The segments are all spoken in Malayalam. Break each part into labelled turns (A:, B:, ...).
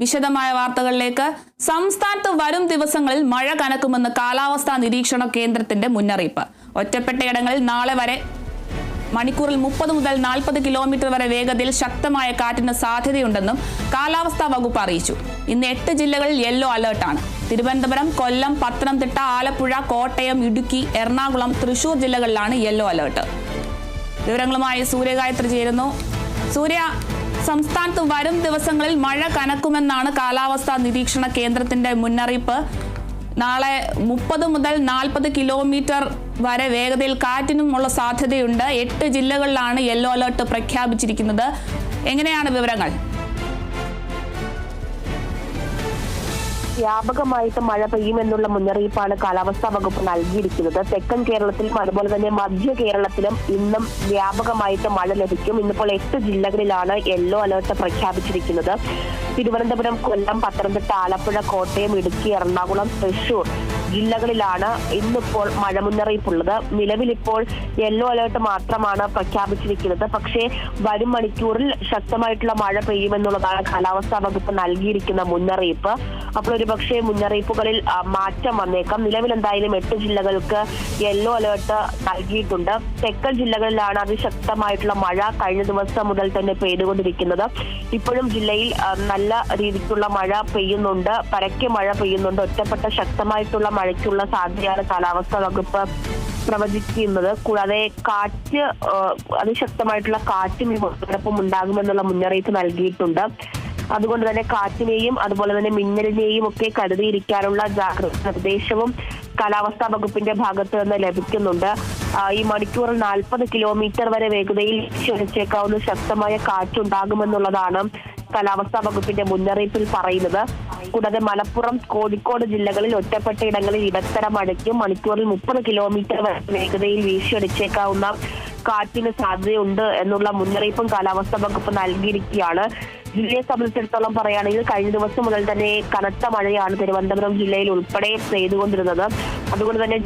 A: വിശദമായ വാർത്തകളിലേക്ക്. സംസ്ഥാനത്ത് വരും ദിവസങ്ങളിൽ മഴ കനക്കുമെന്ന് കാലാവസ്ഥാ നിരീക്ഷണ കേന്ദ്രത്തിന്റെ മുന്നറിയിപ്പ്. ഒറ്റപ്പെട്ടയിടങ്ങളിൽ നാളെ വരെ മണിക്കൂറിൽ മുപ്പത് മുതൽ നാൽപ്പത് കിലോമീറ്റർ വരെ വേഗതയിൽ ശക്തമായ കാറ്റിന് സാധ്യതയുണ്ടെന്നും കാലാവസ്ഥാ വകുപ്പ് അറിയിച്ചു. ഇന്ന് എട്ട് ജില്ലകളിൽ യെല്ലോ അലേർട്ടാണ്. തിരുവനന്തപുരം കൊല്ലം പത്തനംതിട്ട ആലപ്പുഴ കോട്ടയം ഇടുക്കി എറണാകുളം തൃശൂർ ജില്ലകളിലാണ് യെല്ലോ അലേർട്ട്. വിവരങ്ങളുമായി സൂര്യഗായത്രി ചേരുന്നു. സൂര്യ സംസ്ഥാനത്ത് വരും ദിവസങ്ങളിൽ മഴ കനക്കുമെന്നാണ് കാലാവസ്ഥാ നിരീക്ഷണ കേന്ദ്രത്തിന്റെ മുന്നറിയിപ്പ്. നാളെ മുപ്പത് മുതൽ നാൽപ്പത് കിലോമീറ്റർ വരെ വേഗതയിൽ കാറ്റിനുമുള്ള സാധ്യതയുണ്ട്. എട്ട് ജില്ലകളിലാണ് യെല്ലോ അലർട്ട് പ്രഖ്യാപിച്ചിരിക്കുന്നത്. എങ്ങനെയാണ് വിവരങ്ങൾ?
B: വ്യാപകമായിട്ട് മഴ പെയ്യുമെന്നുള്ള മുന്നറിയിപ്പാണ് കാലാവസ്ഥാ വകുപ്പ് നൽകിയിരിക്കുന്നത്. തെക്കൻ കേരളത്തിലും അതുപോലെ തന്നെ മധ്യ കേരളത്തിലും ഇന്നും വ്യാപകമായിട്ട് മഴ ലഭിക്കും. ഇന്നിപ്പോൾ എട്ട് ജില്ലകളിലാണ് യെല്ലോ അലർട്ട് പ്രഖ്യാപിച്ചിരിക്കുന്നത്. തിരുവനന്തപുരം കൊല്ലം പത്തനംതിട്ട ആലപ്പുഴ കോട്ടയം ഇടുക്കി എറണാകുളം തൃശൂർ ജില്ലകളിലാണ് ഇന്നിപ്പോൾ മഴ മുന്നറിയിപ്പുള്ളത്. നിലവിലിപ്പോൾ യെല്ലോ അലേർട്ട് മാത്രമാണ് പ്രഖ്യാപിച്ചിരിക്കുന്നത്. പക്ഷേ വരും മണിക്കൂറിൽ ശക്തമായിട്ടുള്ള മഴ പെയ്യുമെന്നുള്ളതാണ് കാലാവസ്ഥാ വകുപ്പ് നൽകിയിരിക്കുന്ന മുന്നറിയിപ്പ്. അപ്പോൾ ഒരു പക്ഷേ മുന്നറിയിപ്പുകളിൽ മാറ്റം വന്നേക്കാം. നിലവിൽ എന്തായാലും എട്ട് ജില്ലകൾക്ക് യെല്ലോ അലേർട്ട് നൽകിയിട്ടുണ്ട്. തെക്കൻ ജില്ലകളിലാണ് അതിശക്തമായിട്ടുള്ള മഴ കഴിഞ്ഞ ദിവസം മുതൽ തന്നെ പെയ്തുകൊണ്ടിരിക്കുന്നത്. ഇപ്പോഴും ജില്ലയിൽ നല്ല രീതിക്കുള്ള മഴ പെയ്യുന്നുണ്ട്. പരക്കെ മഴ പെയ്യുന്നുണ്ട്. ഒറ്റപ്പെട്ട ശക്തമായിട്ടുള്ള മഴയ്ക്കുള്ള സാധ്യതയാണ് കാലാവസ്ഥാ വകുപ്പ് പ്രവചിക്കുന്നത്. കൂടാതെ കാറ്റ് അതിശക്തമായിട്ടുള്ള കാറ്റും ഇതോടൊപ്പം ഉണ്ടാകുമെന്നുള്ള മുന്നറിയിപ്പ് നൽകിയിട്ടുണ്ട്. അതുകൊണ്ട് തന്നെ കാറ്റിനെയും അതുപോലെ തന്നെ മിന്നലിനെയും ഒക്കെ കരുതിയിരിക്കാനുള്ള ജാഗ്രത നിർദ്ദേശവും കാലാവസ്ഥാ വകുപ്പിന്റെ ഭാഗത്ത് നിന്ന് ലഭിക്കുന്നുണ്ട്. ഈ മണിക്കൂറിൽ നാൽപ്പത് കിലോമീറ്റർ വരെ വേഗതയിൽ വീശിയടിച്ചേക്കാവുന്ന ശക്തമായ കാറ്റുണ്ടാകുമെന്നുള്ളതാണ് കാലാവസ്ഥാ വകുപ്പിന്റെ മുന്നറിയിപ്പിൽ പറയുന്നത് കൂടാതെ മലപ്പുറം കോഴിക്കോട് ജില്ലകളിൽ ഒറ്റപ്പെട്ട ഇടങ്ങളിൽ ഇടത്തരം മഴയ്ക്കും മണിക്കൂറിൽ മുപ്പത് കിലോമീറ്റർ വരെ വേഗതയിൽ വീശിയടിച്ചേക്കാവുന്ന കാറ്റിന് സാധ്യതയുണ്ട് എന്നുള്ള മുന്നറിയിപ്പും കാലാവസ്ഥാ വകുപ്പ് നൽകിയിരിക്കുകയാണ്. ജില്ലയെ സംബന്ധിച്ചിടത്തോളം പറയുകയാണെങ്കിൽ കഴിഞ്ഞ ദിവസം മുതൽ തന്നെ കനത്ത മഴയാണ് തിരുവനന്തപുരം ജില്ലയിൽ ഉൾപ്പെടെ പെയ്തുകൊണ്ടിരുന്നത്. അതുകൊണ്ട് തന്നെ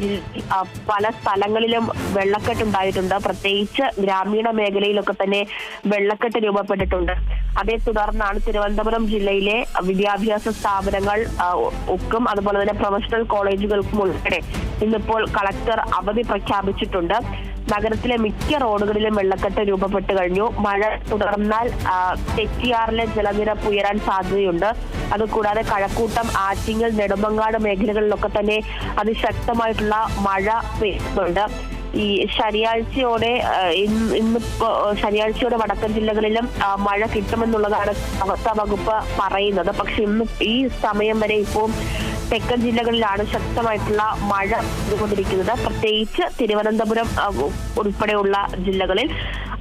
B: പല സ്ഥലങ്ങളിലും വെള്ളക്കെട്ട് ഉണ്ടായിട്ടുണ്ട്. പ്രത്യേകിച്ച് ഗ്രാമീണ മേഖലയിലൊക്കെ തന്നെ വെള്ളക്കെട്ട് രൂപപ്പെട്ടിട്ടുണ്ട്. അതേ തുടർന്നാണ് തിരുവനന്തപുരം ജില്ലയിലെ വിദ്യാഭ്യാസ സ്ഥാപനങ്ങൾ ഒക്കും അതുപോലെ തന്നെ പ്രൊഫഷണൽ കോളേജുകൾക്കും ഉൾപ്പെടെ ഇന്നിപ്പോൾ കളക്ടർ അവധി പ്രഖ്യാപിച്ചിട്ടുണ്ട്. നഗരത്തിലെ മിക്ക റോഡുകളിലും വെള്ളക്കെട്ട് രൂപപ്പെട്ടു കഴിഞ്ഞു. മഴ തുടർന്നാൽ തെറ്റിയാറിലെ ജലനിരപ്പ് ഉയരാൻ സാധ്യതയുണ്ട്. അതുകൂടാതെ കഴക്കൂട്ടം ആറ്റിങ്ങൽ നെടുമങ്ങാട് മേഖലകളിലൊക്കെ തന്നെ അതിശക്തമായിട്ടുള്ള മഴ പെയ്യുന്നുണ്ട്. ഈ ശനിയാഴ്ചയോടെ ഇന്ന് ശനിയാഴ്ചയോടെ വടക്കൻ ജില്ലകളിലും മഴ കിട്ടുമെന്നുള്ളതാണ് അവസ്ഥാ വകുപ്പ് പറയുന്നത്. പക്ഷെ ഇന്ന് ഈ സമയം വരെ ഇപ്പോൾ തെക്കൻ ജില്ലകളിലാണ് ശക്തമായിട്ടുള്ള മഴ ഇതുകൊണ്ടിരിക്കുന്നത് പ്രത്യേകിച്ച് തിരുവനന്തപുരം ഉൾപ്പെടെയുള്ള ജില്ലകളിൽ.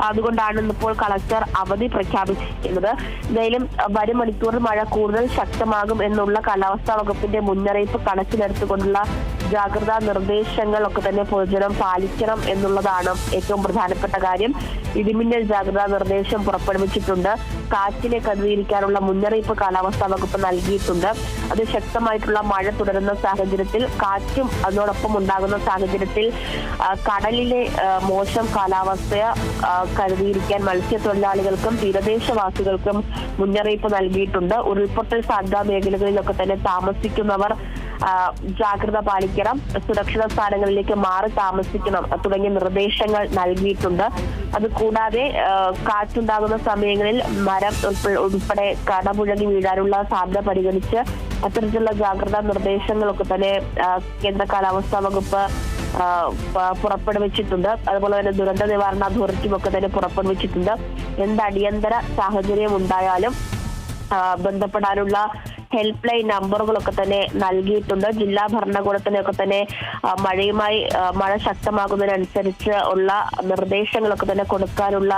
B: അതുകൊണ്ടാണ് ഇന്നിപ്പോൾ കളക്ടർ അവധി പ്രഖ്യാപിച്ചിരിക്കുന്നത്. എന്തായാലും വരും മണിക്കൂറിൽ മഴ കൂടുതൽ ശക്തമാകും എന്നുള്ള കാലാവസ്ഥാ വകുപ്പിന്റെ മുന്നറിയിപ്പ് കണക്കിലെടുത്തുകൊണ്ടുള്ള ജാഗ്രതാ നിർദ്ദേശങ്ങൾ ഒക്കെ തന്നെ പൊതുജനം പാലിക്കണം എന്നുള്ളതാണ് ഏറ്റവും പ്രധാനപ്പെട്ട കാര്യം. ഇടിമിന്നൽ ജാഗ്രതാ നിർദ്ദേശം പുറപ്പെടുവിച്ചിട്ടുണ്ട്. കാറ്റിനെ കരുതിയിരിക്കാനുള്ള മുന്നറിയിപ്പ് കാലാവസ്ഥാ വകുപ്പ് നൽകിയിട്ടുണ്ട്. അത് ശക്തമായിട്ടുള്ള മഴ തുടരുന്ന സാഹചര്യത്തിൽ കാറ്റും അതിനോടൊപ്പം ഉണ്ടാകുന്ന സാഹചര്യത്തിൽ കടലിലെ മോശം കാലാവസ്ഥ കരുതിയിരിക്കാൻ മത്സ്യത്തൊഴിലാളികൾക്കും തീരദേശവാസികൾക്കും മുന്നറിയിപ്പ് നൽകിയിട്ടുണ്ട്. ഉരുൾപൊട്ടൽ സാധ്യതാ മേഖലകളിലൊക്കെ തന്നെ താമസിക്കുന്നവർ ജാഗ്രത പാലിക്കണം സുരക്ഷിത സ്ഥാനങ്ങളിലേക്ക് മാറി താമസിക്കണം തുടങ്ങിയ നിർദ്ദേശങ്ങൾ നൽകിയിട്ടുണ്ട്. അത് കൂടാതെ കാറ്റുണ്ടാകുന്ന സമയങ്ങളിൽ മരം ഉൾപ്പെ- ഉൾപ്പെടെ കടപുഴകി വീഴാനുള്ള സാധ്യത പരിഗണിച്ച് അത്തരത്തിലുള്ള ജാഗ്രതാ നിർദ്ദേശങ്ങളൊക്കെ തന്നെ കേന്ദ്ര കാലാവസ്ഥാ വകുപ്പ് പുറപ്പെടുവിച്ചിട്ടുണ്ട്. അതുപോലെ തന്നെ ദുരന്ത നിവാരണ അതോറിറ്റിയും ഒക്കെ തന്നെ പുറപ്പെടുവിച്ചിട്ടുണ്ട്. എന്ത് അടിയന്തര സാഹചര്യം ഉണ്ടായാലും ബന്ധപ്പെടാനുള്ള ഹെൽപ്പ് ലൈൻ നമ്പറുകളൊക്കെ തന്നെ നൽകിയിട്ടുണ്ട്. ജില്ലാ ഭരണകൂടത്തിനൊക്കെ തന്നെ മഴയുമായി മഴ ശക്തമാകുന്നതിനനുസരിച്ച് ഉള്ള നിർദ്ദേശങ്ങളൊക്കെ തന്നെ കൊടുക്കാനുള്ള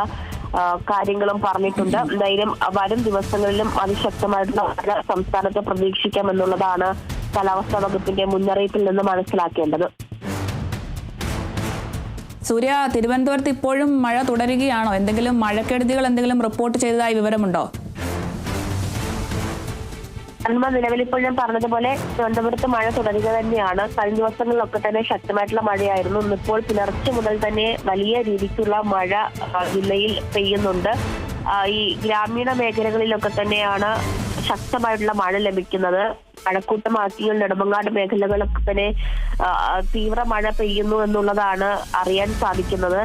B: കാര്യങ്ങളും പറഞ്ഞിട്ടുണ്ട്. എന്തായാലും വരും ദിവസങ്ങളിലും അതിശക്തമായിട്ടുള്ള മഴ സംസ്ഥാനത്ത് പ്രതീക്ഷിക്കാമെന്നുള്ളതാണ് കാലാവസ്ഥാ വകുപ്പിന്റെ മുന്നറിയിപ്പിൽ നിന്ന് മനസ്സിലാക്കേണ്ടത്.
A: സൂര്യ തിരുവനന്തപുരത്ത് ഇപ്പോഴും മഴ തുടരുകയാണോ? എന്തെങ്കിലും മഴക്കെടുതികൾ എന്തെങ്കിലും റിപ്പോർട്ട് ചെയ്തതായി വിവരമുണ്ടോ?
B: അൽമ നിലവിൽ ഇപ്പോൾ ഞാൻ പറഞ്ഞതുപോലെ തിരുവനന്തപുരത്ത് മഴ തുടരുക തന്നെയാണ്. കഴിഞ്ഞ ദിവസങ്ങളിലൊക്കെ തന്നെ ശക്തമായിട്ടുള്ള മഴയായിരുന്നു. ഇന്നിപ്പോൾ പുലർച്ചെ മുതൽ തന്നെ വലിയ രീതിക്കുള്ള മഴ ജില്ലയിൽ പെയ്യുന്നുണ്ട്. ഈ ഗ്രാമീണ മേഖലകളിലൊക്കെ തന്നെയാണ് ശക്തമായിട്ടുള്ള മഴ ലഭിക്കുന്നത്. മഴക്കൂട്ടമാക്കിയ നെടുമങ്ങാട് മേഖലകളൊക്കെ തന്നെ തീവ്ര മഴ പെയ്യുന്നു എന്നുള്ളതാണ് അറിയാൻ സാധിക്കുന്നത്.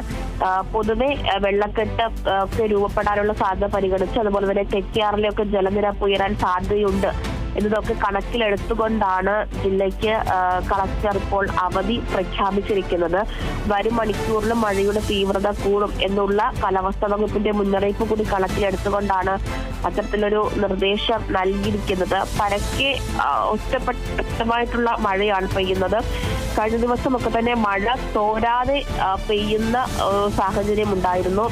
B: പൊതുവെ വെള്ളക്കെട്ട് ഒക്കെ രൂപപ്പെടാനുള്ള സാധ്യത പരിഗണിച്ച് അതുപോലെ തന്നെ തെക്കേറിലൊക്കെ ജലനിരപ്പ് ഉയരാൻ സാധ്യതയുണ്ട്. എന്നതൊക്കെ കണക്കിലെടുത്തുകൊണ്ടാണ് ജില്ലയ്ക്ക് കളക്ടർ ഇപ്പോൾ അവധി പ്രഖ്യാപിച്ചിരിക്കുന്നത്. വരും മണിക്കൂറിലും മഴയുടെ തീവ്രത കൂടും എന്നുള്ള കാലാവസ്ഥാ വകുപ്പിന്റെ മുന്നറിയിപ്പ് കൂടി കണക്കിലെടുത്തുകൊണ്ടാണ് അത്തരത്തിലൊരു നിർദ്ദേശം നൽകിയിരിക്കുന്നത്. പരക്കെ ഒറ്റപ്പെട്ടമായിട്ടുള്ള മഴയാണ് പെയ്യുന്നത്. കഴിഞ്ഞ ദിവസമൊക്കെ തന്നെ മഴ തോരാതെ പെയ്യുന്ന സാഹചര്യം ഉണ്ടായിരുന്നു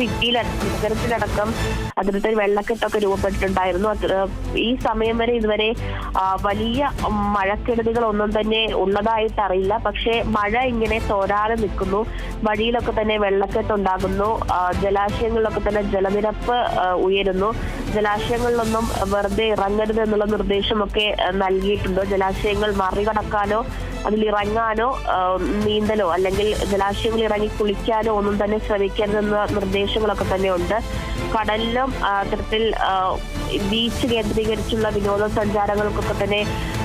B: സിറ്റിയിൽ നഗരത്തിലടക്കം അതിലത്തെ വെള്ളക്കെട്ടൊക്കെ രൂപപ്പെട്ടിട്ടുണ്ടായിരുന്നു. ഈ സമയം വരെ ഇതുവരെ വലിയ മഴക്കെടുതികൾ ഒന്നും തന്നെ ഉള്ളതായിട്ട് അറിയില്ല പക്ഷേ മഴ ഇങ്ങനെ തോരാതെ നിൽക്കുന്നു. വഴിയിലൊക്കെ തന്നെ വെള്ളക്കെട്ടുണ്ടാകുന്നു. ജലാശയങ്ങളിലൊക്കെ തന്നെ ജലനിരപ്പ് ഉയരുന്നു. ജലാശയങ്ങളിലൊന്നും വെറുതെ ഇറങ്ങരുത് എന്നുള്ള നിർദ്ദേശമൊക്കെ നൽകിയിട്ടുണ്ട്. ജലാശയങ്ങൾ മറികടക്കാനോ അതിൽ ഇറങ്ങാനോ നീന്തലോ അല്ലെങ്കിൽ ജലാശയങ്ങളിൽ ഇറങ്ങി കുളിക്കാനോ ഒന്നും തന്നെ ശ്രമിക്കരുതെന്ന നിർദ്ദേശങ്ങളൊക്കെ തന്നെ ഉണ്ട് കടലിലും അത്തരത്തിൽ ബീച്ച് കേന്ദ്രീകരിച്ചുള്ള വിനോദസഞ്ചാരങ്ങൾക്കൊക്കെ തന്നെ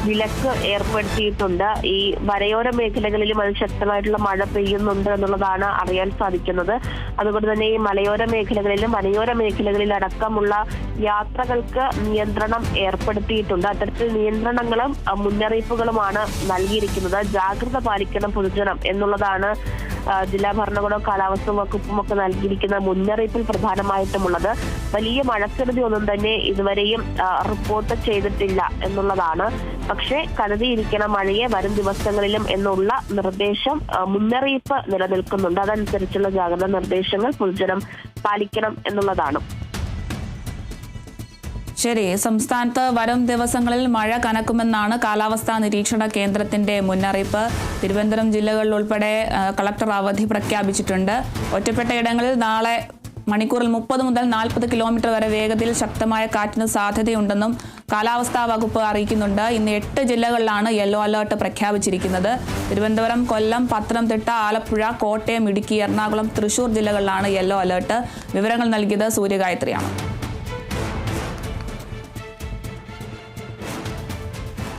B: വിലക്ക് ഏർപ്പെടുത്തിയിട്ടുണ്ട്. ഈ വരയോര മേഖലകളിലും അത് ശക്തമായിട്ടുള്ള മഴ പെയ്യുന്നുണ്ട് എന്നുള്ളതാണ് അറിയാൻ സാധിക്കുന്നത്. അതുകൊണ്ട് തന്നെ ഈ മലയോര മേഖലകളിലും വനയോര മേഖലകളിലടക്കമുള്ള യാത്രകൾക്ക് നിയന്ത്രണം ഏർപ്പെടുത്തിയിട്ടുണ്ട്. അത്തരത്തിൽ നിയന്ത്രണങ്ങളും മുന്നറിയിപ്പുകളുമാണ് നൽകിയിരിക്കുന്നത്. ജാഗ്രത പാലിക്കണം പൊതുജനം എന്നുള്ളതാണ് ജില്ലാ ഭരണകൂടവും കാലാവസ്ഥാ വകുപ്പും ഒക്കെ നൽകിയിരിക്കുന്ന മുന്നറിയിപ്പിൽ പ്രധാനമായിട്ടുമുള്ളത്. വലിയ മഴക്കെടുതി ഒന്നും തന്നെ ഇതുവരെയും റിപ്പോർട്ട് ചെയ്തിട്ടില്ല എന്നുള്ളതാണ്. പക്ഷേ കരുതിയിരിക്കണം മഴയെ വരും ദിവസങ്ങളിലും എന്നുള്ള നിർദ്ദേശം മുന്നറിയിപ്പ് നിലനിൽക്കുന്നുണ്ട്. അതനുസരിച്ചുള്ള ജാഗ്രതാ നിർദ്ദേശങ്ങൾ പൊതുജനം പാലിക്കണം എന്നുള്ളതാണ്.
A: ശരി സംസ്ഥാനത്ത് വരും ദിവസങ്ങളിൽ മഴ കനക്കുമെന്നാണ് കാലാവസ്ഥാ നിരീക്ഷണ കേന്ദ്രത്തിന്റെ മുന്നറിയിപ്പ്. തിരുവനന്തപുരം ജില്ലകളിൽ ഉൾപ്പെടെ കളക്ടർ അവധി പ്രഖ്യാപിച്ചിട്ടുണ്ട്. ഒറ്റപ്പെട്ട ഇടങ്ങളിൽ നാളെ മണിക്കൂറിൽ മുപ്പത് മുതൽ നാൽപ്പത് കിലോമീറ്റർ വരെ വേഗതയിൽ ശക്തമായ കാറ്റിന് സാധ്യതയുണ്ടെന്നും കാലാവസ്ഥാ വകുപ്പ് അറിയിക്കുന്നുണ്ട്. ഇന്ന് എട്ട് ജില്ലകളിലാണ് യെല്ലോ അലേർട്ട് പ്രഖ്യാപിച്ചിരിക്കുന്നത്. തിരുവനന്തപുരം കൊല്ലം പത്തനംതിട്ട ആലപ്പുഴ കോട്ടയം ഇടുക്കി എറണാകുളം തൃശൂർ ജില്ലകളിലാണ് യെല്ലോ അലേർട്ട്. വിവരങ്ങൾ നൽകിയത് സൂര്യഗായത്രിയാണ്.